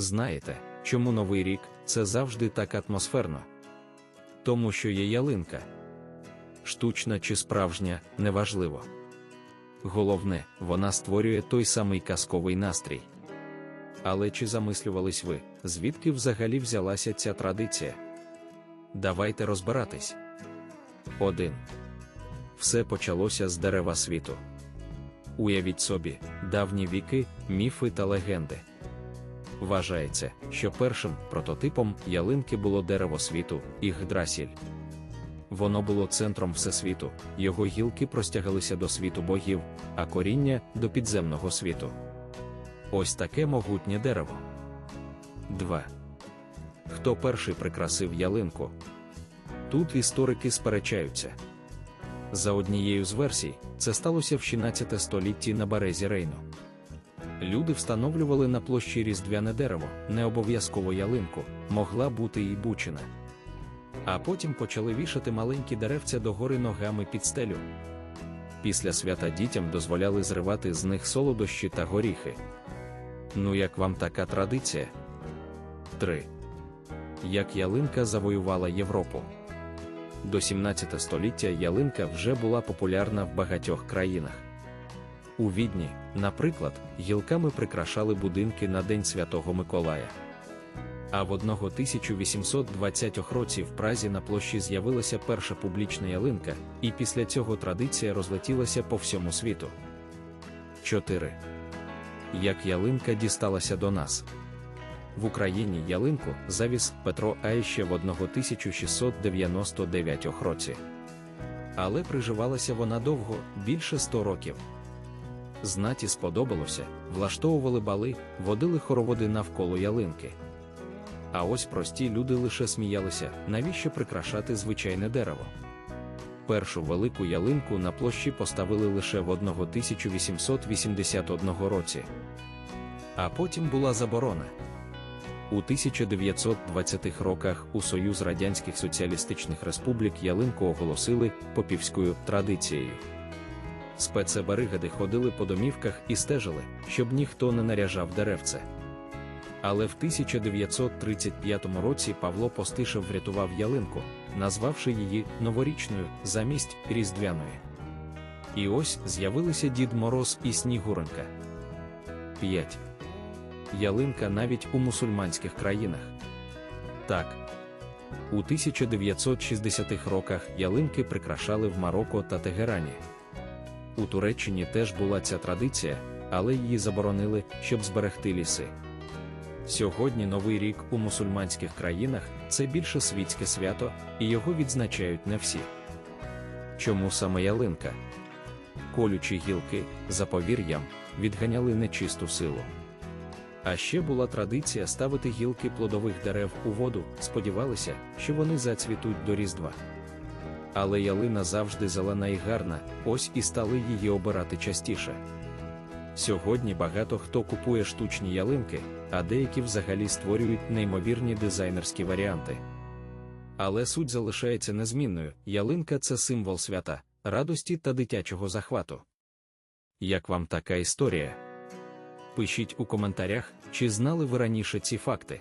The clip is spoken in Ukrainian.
Знаєте, чому Новий рік це завжди так атмосферно? Тому що є ялинка. Штучна чи справжня, неважливо. Головне, вона створює той самий казковий настрій. Але чи замислювались ви, звідки взагалі взялася ця традиція? Давайте розбиратись. 1. Все почалося з дерева світу. Уявіть собі, давні віки, міфи та легенди. Вважається, що першим прототипом ялинки було дерево світу Ігдрасіль. Воно було центром всесвіту, його гілки простягалися до світу богів, а коріння до підземного світу. Ось таке могутнє дерево. 2. Хто перший прикрасив ялинку? Тут історики сперечаються. За однією з версій, це сталося в 16 столітті на березі Рейну. Люди встановлювали на площі різдвяне дерево, не обов'язково ялинку, могла бути і бучина. А потім почали вішати маленькі деревця догори ногами під стелю. Після свята дітям дозволяли зривати з них солодощі та горіхи. Ну як вам така традиція? 3. Як ялинка завоювала Європу. До 17 століття ялинка вже була популярна в багатьох країнах. У Відні, наприклад, гілками прикрашали будинки на День Святого Миколая. А в 1820 році в Празі на площі з'явилася перша публічна ялинка, і після цього традиція розлетілася по всьому світу. 4. Як ялинка дісталася до нас. В Україні ялинку завіз Петро Айще в 1699 році. Але приживалася вона довго, більше 100 років. Знаті сподобалося, влаштовували бали, водили хороводи навколо ялинки. А ось прості люди лише сміялися, навіщо прикрашати звичайне дерево. Першу велику ялинку на площі поставили лише в 1881 році. А потім була заборона. У 1920-х роках у Союз Радянських Соціалістичних Республік ялинку оголосили попівською традицією. Спецебаригади ходили по домівках і стежили, щоб ніхто не наряжав деревце. Але в 1935 році Павло Постишев врятував ялинку, назвавши її новорічною замість різдвяної. І ось з'явилися Дід Мороз і Снігуренька. 5. Ялинка навіть у мусульманських країнах. Так. У 1960-х роках ялинки прикрашали в Марокко та Тегерані. У Туреччині теж була ця традиція, але її заборонили, щоб зберегти ліси. Сьогодні Новий рік у мусульманських країнах це більше світське свято, і його відзначають не всі. Чому саме ялинка? Колючі гілки, за повір'ям, відганяли нечисту силу. А ще була традиція ставити гілки плодових дерев у воду, сподівалися, що вони зацвітуть до Різдва. Але ялина завжди зелена і гарна, ось і стали її обирати частіше. Сьогодні багато хто купує штучні ялинки, а деякі взагалі створюють неймовірні дизайнерські варіанти. Але суть залишається незмінною: ялинка це символ свята, радості та дитячого захвату. Як вам така історія? Пишіть у коментарях, чи знали ви раніше ці факти.